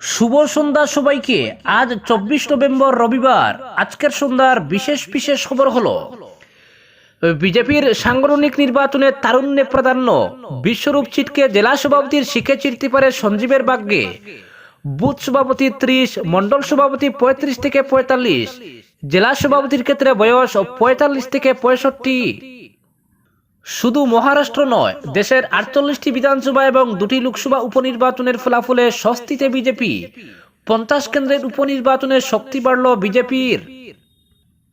শুভ সন্ধ্যা সবাইকে। আজ চব্বিশ নভেম্বর রবিবার। আজকের সন্ধ্যার বিশেষ বিশেষ খবর হলো, বিজেপির সাংগঠনিক নির্বাচনে তারুণ্যে প্রাধান্য। বিশ্বরূপ ছিটকে জেলা সভাপতির শিখে চিরতে পারে সঞ্জীবের ভাগ্যে বুথ সভাপতি ত্রিশ মন্ডল সভাপতি পঁয়ত্রিশ থেকে পঁয়তাল্লিশ। জেলা সভাপতির ক্ষেত্রে বয়স পঁয়তাল্লিশ থেকে পঁয়ষট্টি। শুধু মহারাষ্ট্র নয়, দেশের আটচল্লিশটি বিধানসভা এবং দুটি লোকসভা উপনির্বাচনের ফলাফলে স্বস্তিতে বিজেপি। পঞ্চাশ কেন্দ্রের উপনির্বাচনে শক্তি বাড়ল বিজেপির।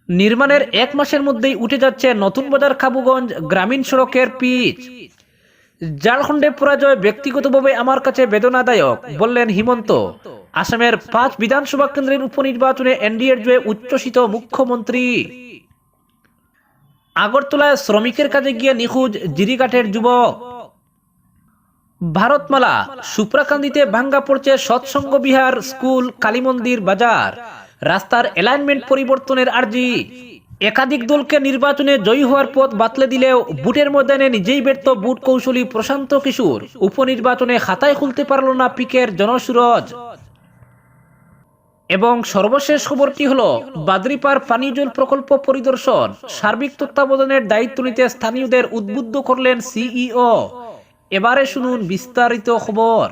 নির্মাণের এক মাসের মধ্যেই উঠে যাচ্ছে নতুন বাজার খাবুগঞ্জ গ্রামীণ সড়কের পিচ। ঝাড়খণ্ডে পরাজয় ব্যক্তিগতভাবে আমার কাছে বেদনাদায়ক, বললেন হিমন্ত। আসামের পাঁচ বিধানসভা কেন্দ্রের উপনির্বাচনে এনডিএর জয়ে উচ্ছ্বসিত মুখ্যমন্ত্রী। আগরতলায় শ্রমিকের কাজে গিয়ে নিখোঁজ জিরিঘাটের যুবক। ভারতমালা সুপ্রাকান্দিতে ভাঙ্গা পড়ছে সৎসঙ্গ বিহার স্কুল, কালীমন্দির বাজার। রাস্তার অ্যালাইনমেন্ট পরিবর্তনের আর্জি। একাধিক দলকে নির্বাচনে জয়ী হওয়ার পথ বাতলে দিলেও বুটের ময়দানে নিজেই ব্যর্থ বুট কৌশলী প্রশান্ত কিশোর। উপনির্বাচনে খাতায় খুলতে পারল না পিকের জনসুরজ। এবং সর্বশেষ খবরটি হল বাদরিপার পানীয় জল প্রকল্প পরিদর্শন সার্বিক তত্ত্বাবধানের দায়িত্ব নিতে স্থানীয়দের উদ্বুদ্ধ করলেন সিইও। এবারে শুনুন বিস্তারিত খবর।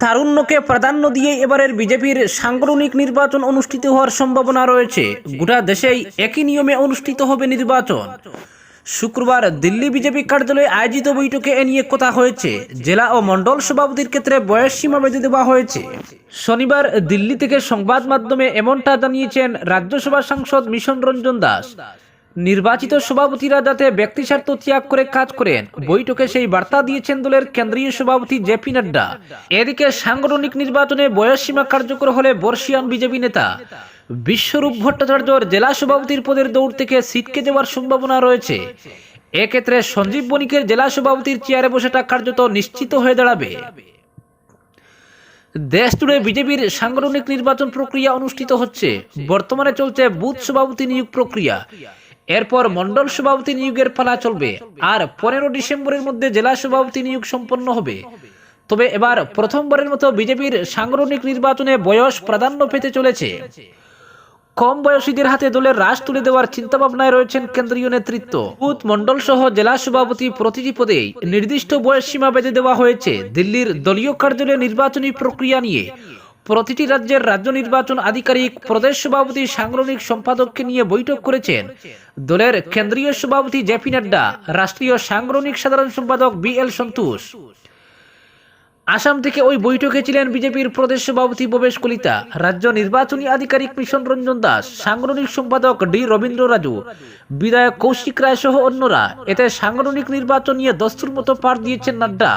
তারুণ্যকে প্রাধান্য দিয়ে এবারের বিজেপির সাংগঠনিক নির্বাচন অনুষ্ঠিত হওয়ার সম্ভাবনা রয়েছে। গোটা দেশেই একই নিয়মে অনুষ্ঠিত হবে নির্বাচন। শুক্রবার দিল্লি বিজেপি কার্যালয়ে আয়োজিত বৈঠকে এ নিয়ে কথা হয়েছে। জেলা ও মন্ডল সভাপতির ক্ষেত্রে বয়স সীমা বেঁধে দেওয়া হয়েছে। শনিবার দিল্লি থেকে সংবাদ মাধ্যমে এমনটা জানিয়েছেন রাজ্যসভা সাংসদ মিশন রঞ্জন দাস। নির্বাচিত সভাপতিরা যাতে ব্যক্তিস্বার্থ ত্যাগ করে কাজ করেন, বৈঠকে সেই বার্তা দিয়েছেন দলের কেন্দ্রীয় সভাপতি জেপি নাড্ডা। এদিকে সাংগঠনিক নির্বাচনে বয়সসীমা কার্যকর হলে বর্ষিয়ান বিজেপি নেতা বিশ্বরূপ ভট্টাচার্যর জেলা সভাপতির পদের দৌড় থেকে সিটকে দেওয়ার সম্ভাবনা রয়েছে। এক্ষেত্রে সঞ্জীব বণিকের জেলা সভাপতির চেয়ারে বসাটা কার্যত নিশ্চিত হয়ে দাঁড়াবে। দেশ জুড়ে বিজেপির সাংগঠনিক নির্বাচন প্রক্রিয়া অনুষ্ঠিত হচ্ছে। বর্তমানে চলছে বুথ সভাপতি নিয়োগ প্রক্রিয়া। এরপর মন্ডল সভাপতি নিয়োগের পালা চলবে আর পনেরো ডিসেম্বরের মধ্যে জেলা সভাপতি নিয়োগ সম্পন্ন হবে। তবে এবার প্রথমবারের মতো বিজেপির সাংগঠনিক নির্বাচনে বয়স প্রাধান্য পেতে চলেছে। কম বয়সীদের হাতে দলের রাশ তুলে দেওয়ার চিন্তাভাবনায় রয়েছেন কেন্দ্রীয় নেতৃত্ব। বুথ মন্ডল সহ জেলা সভাপতি প্রতিটি পদেই নির্দিষ্ট বয়স সীমা বেঁধে দেওয়া হয়েছে। দিল্লির দলীয় কার্যালয়ে নির্বাচনী প্রক্রিয়া নিয়ে প্রতিটি রাজ্যের রাজ্য নির্বাচন আধিকারিক, প্রদেশ সভাপতি, সাংগঠনিক সম্পাদককে নিয়ে বৈঠক করেছেন। দলের কেন্দ্রীয় সভাপতি জেপি নাড্ডা, রাষ্ট্রীয় সাংগঠনিক সাধারণ সম্পাদক বি এল সন্তোষ। আসাম থেকে ওই বৈঠকে ছিলেন বিজেপির প্রদেশ সভাপতি ভবেশ কলিতা, রাজ্য নির্বাচনী আধিকারিক মিশন রঞ্জন দাস, সাংগঠনিক সম্পাদক ডি রবীন্দ্র রাজু, বিধায়ক কৌশিক রায় সহ অন্যরা। এতে সাংগঠনিক নির্বাচন নিয়ে দস্তুর মতো পার দিয়েছেন নাড্ডা।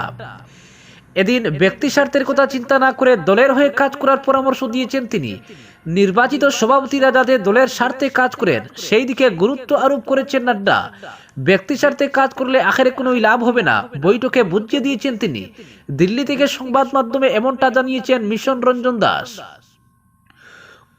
এদিন ব্যক্তি স্বার্থের কথা চিন্তা না করে দলের হয়ে কাজ করার পরামর্শ দিয়েছেন তিনি। নির্বাচিত সভাপতিরা যাতে দলের স্বার্থে কাজ করেন, সেই দিকে গুরুত্ব আরোপ করেছেন নাড্ডা। ব্যক্তি স্বার্থে কাজ করলে আখেরে কোনো লাভ হবে না। বৈঠকে বুঝিয়ে দিয়েছেন তিনি। দিল্লি থেকে সংবাদ মাধ্যমে এমনটা জানিয়েছেন মিশন রঞ্জন দাস।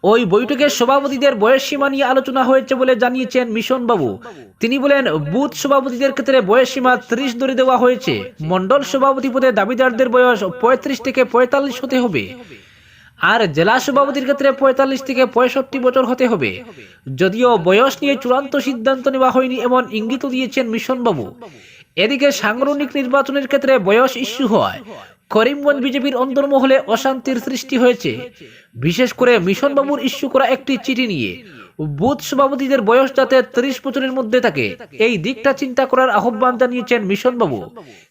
ওই বৈঠকে সভাপতিদের বয়স সীমা নিয়ে আলোচনা হয়েছে বলে জানিয়েছেন মিশন বাবু। তিনি বলেন, বুথ সভাপতিদের ক্ষেত্রে বয়স সীমা ত্রিশ ধরে দেওয়া হয়েছে। মন্ডল সভাপতি পদে দাবিদারদের বয়স পঁয়ত্রিশ থেকে পঁয়তাল্লিশ হতে হবে। আর জেলা সভাপতির ক্ষেত্রে পঁয়তাল্লিশ থেকে পঁয়ষট্টি বছর হতে হবে। যদিও বয়স নিয়ে চূড়ান্ত সিদ্ধান্ত নেওয়া হয়নি এমন ইঙ্গিত দিয়েছেন মিশন বাবু এদিকে সাংগঠনিক নির্বাচনের ক্ষেত্রে বয়স ইস্যু হয় করিমগঞ্জ বিজেপির অন্তর্মহলে অশান্তির সৃষ্টি হয়েছে। বিশেষ করে মিশন বাবুর ইস্যু করা একটি চিঠি নিয়ে বুথ সভাপতিদের বয়স যাতে ত্রিশ বছরের মধ্যে থাকে, এই দিকটা চিন্তা করার আহ্বান জানিয়েছেন মিশন বাবু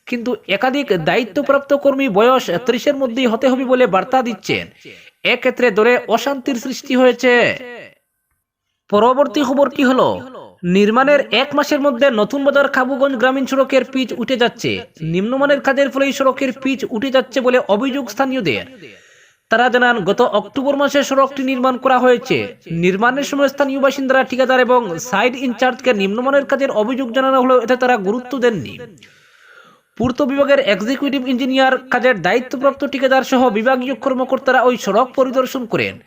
কিন্তু একাধিক দায়িত্বপ্রাপ্ত কর্মী বয়স ত্রিশের মধ্যেই হতে হবে বলে বার্তা দিচ্ছেন। এক্ষেত্রে দলে অশান্তির সৃষ্টি হয়েছে। পরবর্তী খবরটি হলো? নির্মাণের এক মাসের মধ্যে নতুন বাজার খাবুগঞ্জ গ্রামীণ সড়কের পিচ উঠে যাচ্ছে। নিম্নমানের কাজের ফলে এই সড়কের পিচ উঠে যাচ্ছে বলে অভিযোগ স্থানীয়দের। তারা জানান, গত অক্টোবর মাসে সড়কটি নির্মাণ করা হয়েছে। নির্মাণের সময় স্থানীয় বাসিন্দারা ঠিকাদার এবং সাইড ইনচার্জকে নিম্নমানের কাজের অভিযোগ জানানো হলেও এতে তারা গুরুত্ব দেননি। পূর্ত বিভাগের এক্সিকিউটিভ ইঞ্জিনিয়ার কাজের দায়িত্বপ্রাপ্ত ঠিকাদার সহ বিভাগীয় কর্মকর্তারা ওই সড়ক পরিদর্শন করেন।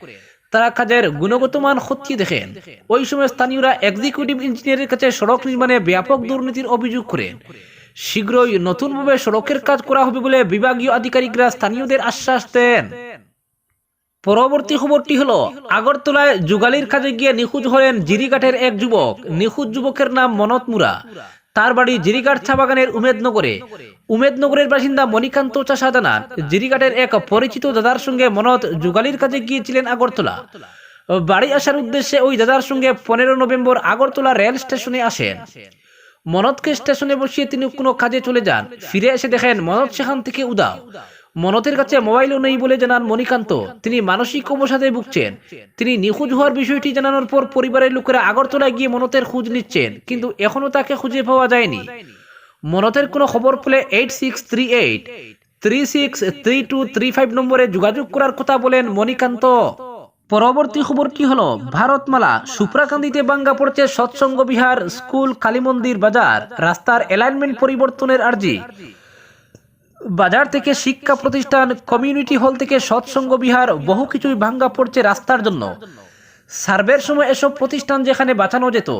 তারা কাজের গুণগত মান খতিয়ে দেখেন। ওই সময় স্থানীয়রা এক্সিকিউটিভ ইঞ্জিনিয়ারের কাছে সড়ক নির্মাণে ব্যাপক দুর্নীতির অভিযোগ করেন। শীঘ্রই নতুনভাবে সড়কের কাজ করা হবে বলে বিভাগীয় আধিকারিকরা স্থানীয়দের আশ্বাস দেন। পরবর্তী খবরটি হলো, আগরতলায় যুগালির কাজে গিয়ে নিখোঁজ হলেন জিরিঘাটের এক যুবক। নিখোঁজ যুবকের নাম মনত মুরা। তার বাড়ি জিরিঘাট চা বাগানের উমেদনগরে। উমেদনগরের বাসিন্দা মণিকান্ত চাষা জানান জিরিঘাটের এক পরিচিত দাদার সঙ্গে মনত যুগালির কাজে গিয়েছিলেন আগরতলা। বাড়ি আসার উদ্দেশ্যে ওই দাদার সঙ্গে পনেরো নভেম্বর আগরতলা রেল স্টেশনে আসেন। মনতকে স্টেশনে বসিয়ে তিনি কোনো কাজে চলে যান। ফিরে এসে দেখেন মনত সেখান থেকে উদাও। মনতের কাছে মোবাইলও নেই বলে জানান মণিকান্ত। তিনি মানসিক অবসাদে ভুগছেন। তিনি নিখোঁজ হওয়ার বিষয়টি জানানোর পর পরিবারের লোকেরা আগরতলায় গিয়ে মনতের খোঁজ নিচ্ছেন, কিন্তু এখনও তাকে খুঁজে পাওয়া যায়নি। মনতের কোনো খবর পেলে eight six three eight three six three two three five নম্বরে যোগাযোগ করার কথা বলেন মণিকান্ত। পরবর্তী খবর কি হলো? ভারতমালা, সুপ্রাকান্দিতে বাঙ্গা পড়ছে সৎসঙ্গ বিহার, স্কুল কালী মন্দির বাজার। রাস্তার অ্যালাইনমেন্ট পরিবর্তনের আর্জি। বাজার থেকে শিক্ষা প্রতিষ্ঠান কমিউনিটি হল থেকে সৎসঙ্গ বিহার, বহু কিছুই ভাঙ্গা পড়ছে রাস্তার জন্য। সার্ভের সময় এসব প্রতিষ্ঠান যেখানে বাঁচানো যেত,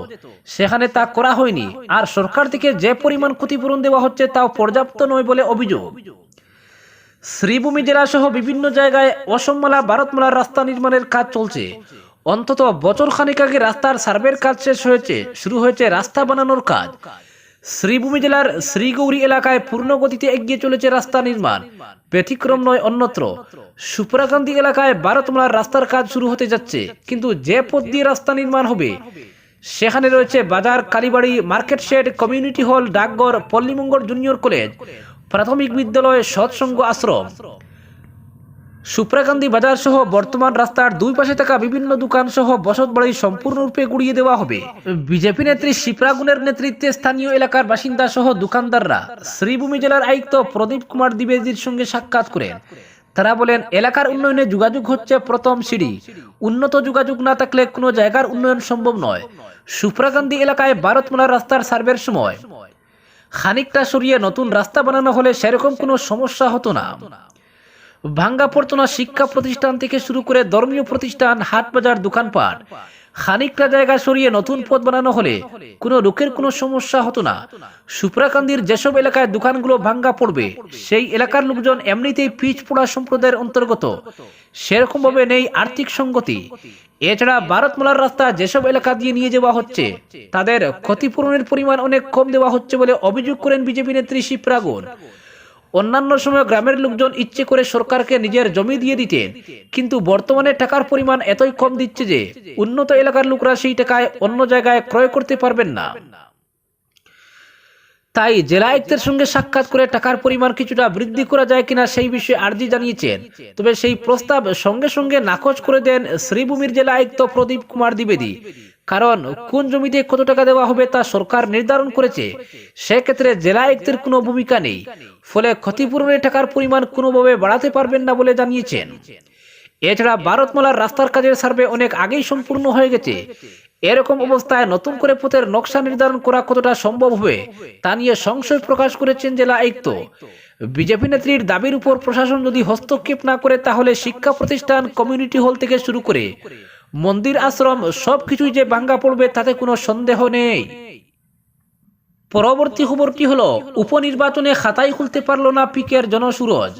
সেখানে তা করা হয়নি। আর সরকার থেকে যে পরিমাণ ক্ষতিপূরণ দেওয়া হচ্ছে তাও পর্যাপ্ত নয় বলে অভিযোগ। শ্রীভূমি জেলা সহ বিভিন্ন জায়গায় অসমমালা ভারতমালার রাস্তা নির্মাণের কাজ চলছে। অন্তত বছর খানিক আগে রাস্তার সার্ভের কাজ শেষ হয়েছে, শুরু হয়েছে রাস্তা বানানোর কাজ। শ্রীভূমি জেলার শ্রীগৌরী এলাকায় পূর্ণ গতিতে এগিয়ে চলেছে রাস্তা নির্মাণ। ব্যতিক্রম নয় অন্যত্র। সুপ্রাকান্তি এলাকায় ভারতমালার রাস্তার কাজ শুরু হতে যাচ্ছে, কিন্তু যে পথ দিয়ে রাস্তা নির্মাণ হবে, সেখানে রয়েছে বাজার, কালীবাড়ি, মার্কেট শেড, কমিউনিটি হল, ডাকঘর, পল্লীমঙ্গল জুনিয়র কলেজ, প্রাথমিক বিদ্যালয়, সৎসঙ্গ আশ্রম। সুপ্রাকান্দি বাজার সহ বর্তমান রাস্তার দুই পাশে থাকা বিভিন্ন দোকান সহ বসত বাড়ি সম্পূর্ণরূপে গুড়িয়ে দেওয়া হবে। বিজেপি নেত্রী শিপ্রাগুনের নেতৃত্বে স্থানীয় এলাকার বাসিন্দা সহ দোকানদাররা শ্রীভূমি জেলার আয়ুক্ত প্রদীপ কুমার দ্বিবেদীর সঙ্গে সাক্ষাৎ করেন। তারা বলেন, এলাকার উন্নয়নে যোগাযোগ হচ্ছে প্রথম সিঁড়ি। উন্নত যোগাযোগ না থাকলে কোনো জায়গার উন্নয়ন সম্ভব নয়। সুপ্রাকান্দি এলাকায় ভারতমালার রাস্তার সার্ভের সময়। খানিকটা সরিয়ে নতুন রাস্তা বানানো হলে সেরকম কোনো সমস্যা হতো না। ভাঙ্গা পড়তো না শিক্ষা প্রতিষ্ঠান থেকে শুরু করে ধর্মীয় প্রতিষ্ঠান, হাট বাজার, দোকানপাট। খানিকটা জায়গা সরিয়ে নতুন পথ বানানো হলে কোনো লোকের কোনো সমস্যা হতো না। সুপ্রাকান্দির যেসব এলাকায় দোকানগুলো ভাঙ্গা পড়বে, সেই এলাকার লোকজন এমনিতেই পিচ পোড়া সম্প্রদায়ের অন্তর্গত। সেরকমভাবে নেই আর্থিক সঙ্গতি। এছাড়া ভারতমালার রাস্তা যেসব এলাকা দিয়ে নিয়ে যাওয়া হচ্ছে, তাদের ক্ষতিপূরণের পরিমাণ অনেক কম দেওয়া হচ্ছে বলে অভিযোগ করেন বিজেপি নেত্রী শিবরাগুন। অন্যান্য সময় গ্রামের লোকজন ইচ্ছে করে সরকারকে নিজের জমি দিয়ে দিতেন, কিন্তু বর্তমানে টাকার পরিমাণ এতই কম দিচ্ছে যে উন্নত এলাকার লোকরা সেই টাকায় অন্য জায়গায় ক্রয় করতে পারবেন না। তাই জেলা আয়ুক্তের সঙ্গে সাক্ষাৎ করে টাকার পরিমাণ কিছুটা বৃদ্ধি করা যায় কিনা সেই বিষয়ে আর্জি জানিয়েছেন। তবে সেই প্রস্তাব সঙ্গে সঙ্গে নাকচ করে দেন শ্রীভূমির জেলা আয়ুক্ত প্রদীপ কুমার দ্বিবেদী। কারণ কোন জমিতে কত টাকা দেওয়া হবে তা সরকার নির্ধারণ করেছে, সেক্ষেত্রে জেলা আয়ুক্তের কোনো ভূমিকা নেই। ফলে ক্ষতিপূরণের টাকার পরিমাণ কোনোভাবে বাড়াতে পারবেন না বলে জানিয়েছেন। এছাড়া ভারতমালার রাস্তার কাজের সার্ভে অনেক আগেই সম্পূর্ণ হয়ে গেছে। এরকম অবস্থায় নতুন করে পথের নকশা নির্ধারণ করা কতটা সম্ভব হবে, তা নিয়ে সংশয় প্রকাশ করেছেন জেলা আয়ুক্ত। বিজেপি নেত্রীর দাবির উপর প্রশাসন যদি হস্তক্ষেপ না করে, তাহলে শিক্ষা প্রতিষ্ঠান, কমিউনিটি হল থেকে শুরু করে মন্দির, আশ্রম, সবকিছুই যে ভাঙ্গা পড়বে, তাতে কোনো সন্দেহ নেই। পরবর্তী খবরটি হল, উপনির্বাচনে খাতাই খুলতে পারল না পিকের জনসুরজ।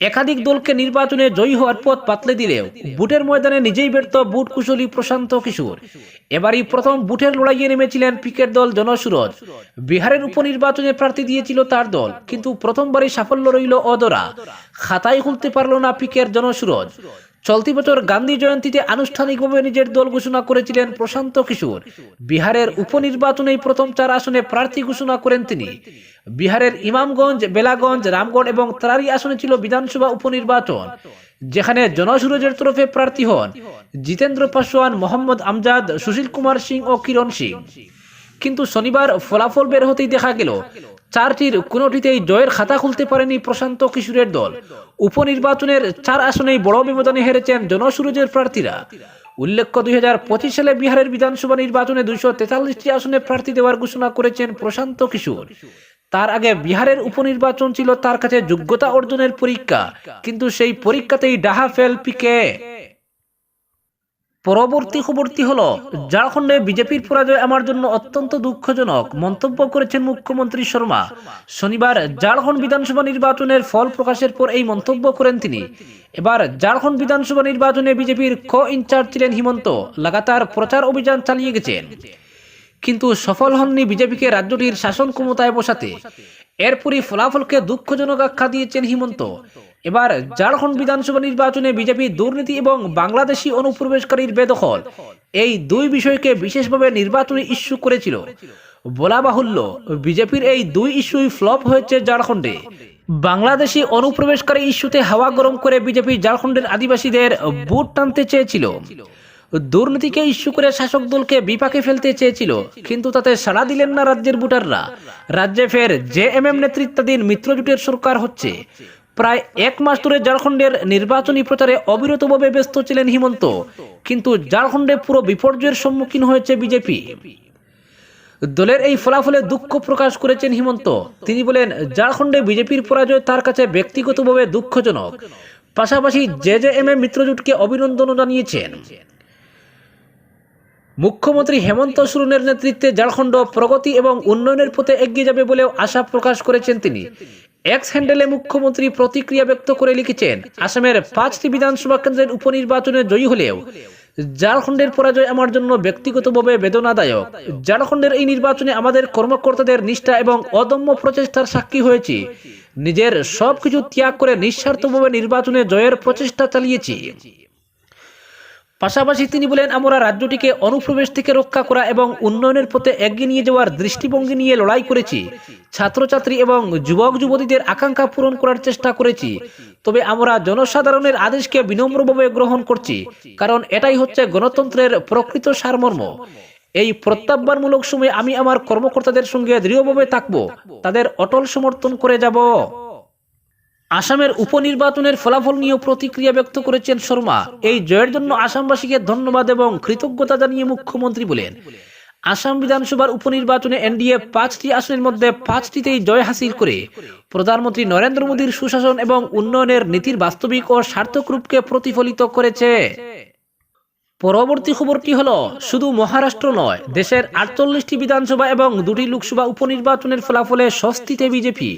একাধিক দলকে নির্বাচনে জয়ী হওয়ার পথ পাতলে দিলেও বুটের ময়দানে নিজেই ব্যর্থ বুট কুশলী প্রশান্ত কিশোর। এবারই প্রথম বুটের লড়াইয়ে নেমেছিলেন পিকের দল জনসুরজ। বিহারের উপনির্বাচনে প্রার্থী দিয়েছিল তার দল, কিন্তু প্রথমবারই সাফল্য রইল অদরা খাতাই খুলতে পারল না পিকের জনসুরজ। চলতি বছর গান্ধী জয়ন্তীতে আনুষ্ঠানিকভাবে নিজের দল ঘোষণা করেছিলেন প্রশান্ত কিশোর। বিহারের উপনির্বাচনেই প্রথম চার আসনে প্রার্থী ঘোষণা করেন তিনি। বিহারের ইমামগঞ্জ, বেলাগঞ্জ, রামগড় এবং তারারি আসনে ছিল বিধানসভা উপনির্বাচন, যেখানে জনসুরজের তরফে প্রার্থী হন জিতেন্দ্র পাসওয়ান মোহাম্মদ আমজাদ, সুশীল কুমার সিং ও কিরণ সিং। কিন্তু শনিবার ফলাফল বের হতেই দেখা গেল, চারটির কোনোটিতেই জয়ের খাতা খুলতে পারেনি প্রশান্ত কিশোরের দল। উপনির্বাচনের চার আসনেই বড় ব্যবধানে হেরেছেন জনসুরজের প্রার্থীরা। উল্লেখ্য, দুই হাজার পঁচিশ সালে বিহারের বিধানসভা নির্বাচনে দুইশো তেতাল্লিশটি আসনে প্রার্থী দেওয়ার ঘোষণা করেছেন প্রশান্ত কিশোর। তার আগে বিহারের উপনির্বাচন ছিল তার কাছে যোগ্যতা অর্জনের পরীক্ষা, কিন্তু সেই পরীক্ষাতেই ডাহা ফেল পিকে। পরবর্তী খবরটি হল, ঝাড়খণ্ডে বিজেপির পরাজয় আমার জন্য অত্যন্ত দুঃখজনক মন্তব্য করেছেন মুখ্যমন্ত্রী শর্মা। শনিবার ঝাড়খণ্ড বিধানসভা নির্বাচনের ফল প্রকাশের পর এই মন্তব্য করেন তিনি। এবার ঝাড়খণ্ড বিধানসভা নির্বাচনে বিজেপির কো ইনচার্জ ছিলেন হিমন্ত, লাগাতার প্রচার অভিযান চালিয়ে গেছেন। কিন্তু সফল হননি বিজেপিকে রাজ্যটির শাসন ক্ষমতায় বসাতে। এরপরই ফলাফলকে দুঃখজনক আখ্যা দিয়েছেন হিমন্ত। এবার ঝাড়খণ্ড বিধানসভা নির্বাচনে বিজেপি দুর্নীতি এবং বাংলাদেশি অনুপ্রবেশকারীর বেদখল। এই দুই বিষয়কে বিশেষভাবে নির্বাচনী ইস্যু করেছিল। বলা বাহুল্য, বিজেপির এই দুই ইস্যুই ফ্লপ হয়েছে ঝাড়খণ্ডে। বাংলাদেশি অনুপ্রবেশকারী ইস্যুতে হাওয়া গরম করে বিজেপি ঝাড়খণ্ডের আদিবাসীদের ভোট টানতে চেয়েছিল। দুর্নীতিকে ইস্যু করে শাসক দলকে বিপাকে ফেলতে চেয়েছিল, কিন্তু তাতে সাড়া দিলেন না রাজ্যের ভোটাররা। রাজ্যে ফের জে এম এম নেতৃত্বাধীন মিত্রজোটের সরকার হচ্ছে। প্রায় এক মাস ধরে ঝাড়খণ্ডের নির্বাচনী প্রচারে অবিরতভাবে ব্যস্ত ছিলেন হিমন্ত। কিন্তু ঝাড়খণ্ডে পুরো বিপর্যয়ের সম্মুখীন হয়েছে বিজেপি। দলের এই ফলাফলে দুঃখ প্রকাশ করেছেন হিমন্ত। তিনি বলেন, ঝাড়খণ্ডে বিজেপির পরাজয় তার কাছে ব্যক্তিগতভাবে দুঃখজনক। পাশাপাশি জে জে এম এ মিত্রজোটকে অভিনন্দনও জানিয়েছেন। মুখ্যমন্ত্রী হেমন্ত সোরেনের নেতৃত্বে ঝাড়খণ্ড প্রগতি এবং উন্নয়নের পথে এগিয়ে যাবে বলেও আশা প্রকাশ করেছেন তিনি। এক্স হ্যান্ডেলে মুখ্যমন্ত্রী প্রতিক্রিয়া ব্যক্ত করে লিখেছেন, আসামের পাঁচটি বিধানসভা কেন্দ্রের উপনির্বাচনে জয়ী হলেও ঝাড়খণ্ডের পরাজয় আমার জন্য ব্যক্তিগতভাবে বেদনাদায়ক। ঝাড়খণ্ডের এই নির্বাচনে আমাদের কর্মকর্তাদের নিষ্ঠা এবং অদম্য প্রচেষ্টার সাক্ষী হয়েছি। নিজের সবকিছু ত্যাগ করে নিঃস্বার্থভাবে নির্বাচনে জয়ের প্রচেষ্টা চালিয়েছি। পাশাপাশি তিনি বলেন, আমরা রাজ্যটিকে অনুপ্রবেশ থেকে রক্ষা করা এবং উন্নয়নের পথে এগিয়ে নিয়ে যাওয়ার দৃষ্টিভঙ্গি নিয়ে লড়াই করেছি, ছাত্রছাত্রী এবং যুবক যুবতীদের আকাঙ্ক্ষা পূরণ করার চেষ্টা করেছি। তবে আমরা জনসাধারণের আদেশকে বিনম্রভাবে গ্রহণ করছি, কারণ এটাই হচ্ছে গণতন্ত্রের প্রকৃত সারমর্ম। এই প্রত্যাহ্বানমূলক সময়ে আমি আমার কর্মকর্তাদের সঙ্গে দৃঢ়ভাবে থাকব, তাদের অটল সমর্থন করে যাব। আসামের উপনির্বাচনের ফলাফল নিয়েও প্রতিক্রিয়া ব্যক্ত করেছেন শর্মা। এই জয়ের জন্য আসামবাসীকে ধন্যবাদ এবং কৃতজ্ঞতা জানিয়ে মুখ্যমন্ত্রী বলেন, আসাম বিধানসভার উপনির্বাচনে এনডিএ পাঁচটি আসনের মধ্যে পাঁচটিতেই জয় হাসিল করে প্রধানমন্ত্রী নরেন্দ্র মোদীর সুশাসন এবং উন্নয়নের নীতির বাস্তবিক ও সার্থক রূপকে প্রতিফলিত করেছে। পরবর্তী খবরটি হলো, শুধু মহারাষ্ট্র নয়, দেশের আটচল্লিশটি বিধানসভা এবং দুটি লোকসভা উপনির্বাচনের ফলাফলে স্বস্তিতে বিজেপি।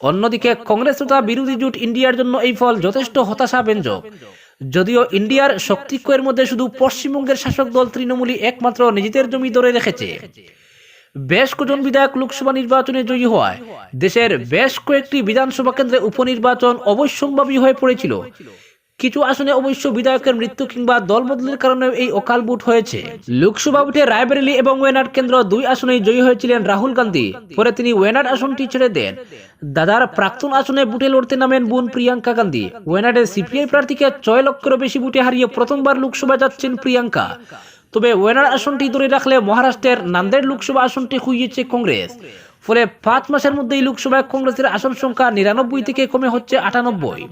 অন্যদিকে কংগ্রেস তথা বিরোধী জোট ইন্ডিয়ার জন্য এই ফল যথেষ্ট হতাশাব্যঞ্জক। যদিও ইন্ডিয়ার শক্তিক্ষয়ের মধ্যে শুধু পশ্চিমবঙ্গের শাসক দল তৃণমূলই একমাত্র নিজেদের জমি ধরে রেখেছে। বেশ কজন বিধায়ক লোকসভা নির্বাচনে জয়ী হওয়ায় দেশের বেশ কয়েকটি বিধানসভা কেন্দ্রে উপনির্বাচন অবশ্যম্ভাবী হয়ে পড়েছিল। কিছু আসনে অবশ্য বিধায়কের মৃত্যু কিংবা দল দলবদলের কারণে এই অকাল বুট হয়েছে। লোকসভা ভোটে রায়বেরেলি এবং ওয়েনাড কেন্দ্র দুই আসনেই জয়ী হয়েছিলেন রাহুল গান্ধী। পরে তিনি ওয়েনাড আসনটি ছেড়ে দেন। দাদার প্রাক্তন আসনে বুটে লড়তে নামেন বোন প্রিয়াঙ্কা গান্ধী। ওয়েনাডে সিপিআই প্রার্থীকে ছয় লক্ষেরও বেশি বুটে হারিয়ে প্রথমবার লোকসভা যাচ্ছেন প্রিয়াঙ্কা। তবে ওয়েনার আসনটি ধরে রাখলে মহারাষ্ট্রের নান্দেড় লোকসভা আসনটি খুইয়েছে কংগ্রেস। ফলে পাঁচ মাসের মধ্যেই লোকসভায় কংগ্রেসের আসন সংখ্যা নিরানব্বই থেকে কমে হচ্ছে আটানব্বই।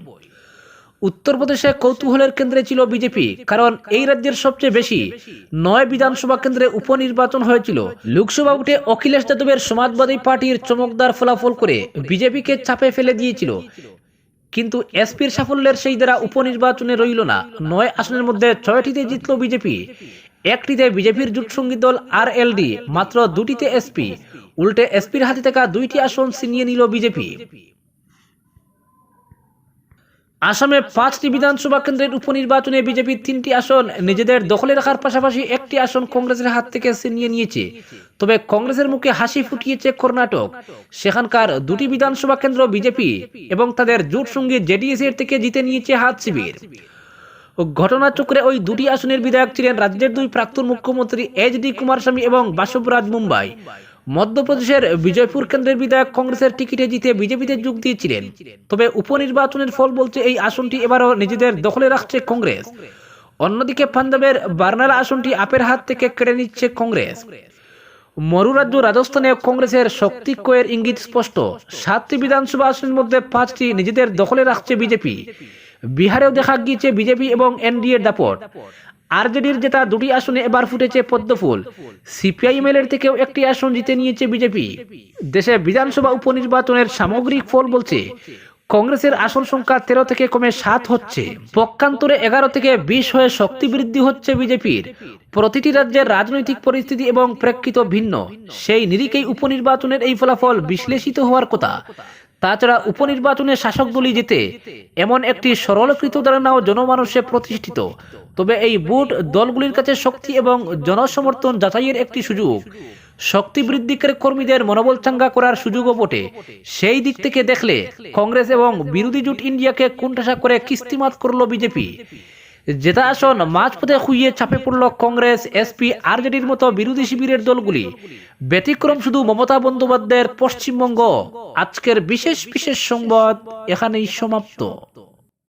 উত্তরপ্রদেশে কৌতূহলের কেন্দ্রে ছিল বিজেপি, কারণ এই রাজ্যের সবচেয়ে বেশি নয় বিধানসভা কেন্দ্রে উপনির্বাচন হয়েছিল। লোকসভা উঠে অখিলেশ যাদবের সমাজবাদী পার্টির চমকদার ফলাফল করে বিজেপিকে চাপে ফেলে দিয়েছিল। কিন্তু এসপির সাফল্যের সেই দ্বারা উপনির্বাচনে রইল না। নয় আসনের মধ্যে ছয়টিতে জিতল বিজেপি, একটিতে বিজেপির জোটসঙ্গী দল আর মাত্র দুটিতে এসপি। উল্টে এসপির হাতে থাকা দুইটি আসন ছিনিয়ে নিল বিজেপি। আসামে পাঁচটি বিধানসভা কেন্দ্রের উপনির্বাচনে বিজেপির তিনটি আসন, নিজেদের দখলে রাখার পাশাপাশি একটি আসন কংগ্রেসের হাত থেকে ছিনিয়ে নিয়েছে। তবে কংগ্রেসের মুখে হাসি ফুটিয়েছে কর্ণাটক। সেখানকার দুটি বিধানসভা কেন্দ্র বিজেপি এবং তাদের জোট সঙ্গে জেডিএস এর থেকে জিতে নিয়েছে হাত শিবির। ঘটনাচক্রে ওই দুটি আসনের বিধায়ক ছিলেন রাজ্যের দুই প্রাক্তন মুখ্যমন্ত্রী এইচ ডি কুমারস্বামী এবং বাসবরাজ মুম্বাই। মধ্যপ্রদেশের বিজয়পুর কেন্দ্রের বিধায়ক কংগ্রেসের টিকিটে জিতে বিজেপিতে যোগ দিয়েছিলেন। তবে উপনির্বাচনের ফল বলছে এই আসনটি এবারও নিজেদের দখলে রাখছে কংগ্রেস। অন্যদিকে পাঞ্জাবের বার্নালা আসনটি আপের হাত থেকে কেড়ে নিচ্ছে কংগ্রেস। মরু রাজ্য রাজস্থানে কংগ্রেসের শক্তি কয়ের ইঙ্গিত স্পষ্ট। সাতটি বিধানসভা আসনের মধ্যে পাঁচটি নিজেদের দখলে রাখছে বিজেপি। বিহারেও দেখা গিয়েছে বিজেপি এবং এনডিএ দাপট। আরজেডির জেতা দুটি আসনে এবার ফুটেছে পদ্মফুল। সিপিআইএম এর থেকেও একটি আসন জিতে নিয়েছে বিজেপি। দেশে বিধানসভা উপনির্বাচনের সামগ্রিক ফল বলছে, কংগ্রেসের আসন সংখ্যা তেরো থেকে কমে সাত হচ্ছে। পক্ষান্তরে এগারো থেকে বিশ হয়ে শক্তি বৃদ্ধি হচ্ছে বিজেপির। প্রতিটি রাজ্যের রাজনৈতিক পরিস্থিতি এবং প্রেক্ষিত ভিন্ন। সেই নিরিখেই উপনির্বাচনের এই ফলাফল বিশ্লেষিত হওয়ার কথা। তাছাড়া উপনির্বাচনে শাসক দলই যেতে এমন একটি সরলীকৃত ধারণাও জনমানসে প্রতিষ্ঠিত। তবে এই বুট দলগুলির কাছে শক্তি এবং জনসমর্থন যাচাইয়ের একটি সুযোগ। শক্তি বৃদ্ধিকারী কর্মীদের মনোবল চাঙ্গা করার সুযোগও বটে। সেই দিক থেকে দেখলে কংগ্রেস এবং বিরোধী জোট ইন্ডিয়াকে কুণ্ঠাসা করে কিস্তিমাত করল বিজেপি। জেতা আসন মাঝপথে খুইয়ে চাপে পড়ল কংগ্রেস এসপি আরজেডির মতো বিরোধী শিবিরের দলগুলি। ব্যতিক্রম শুধু মমতা বন্দ্যোপাধ্যায়ের পশ্চিমবঙ্গ। আজকের বিশেষ বিশেষ সংবাদ এখানেই সমাপ্ত।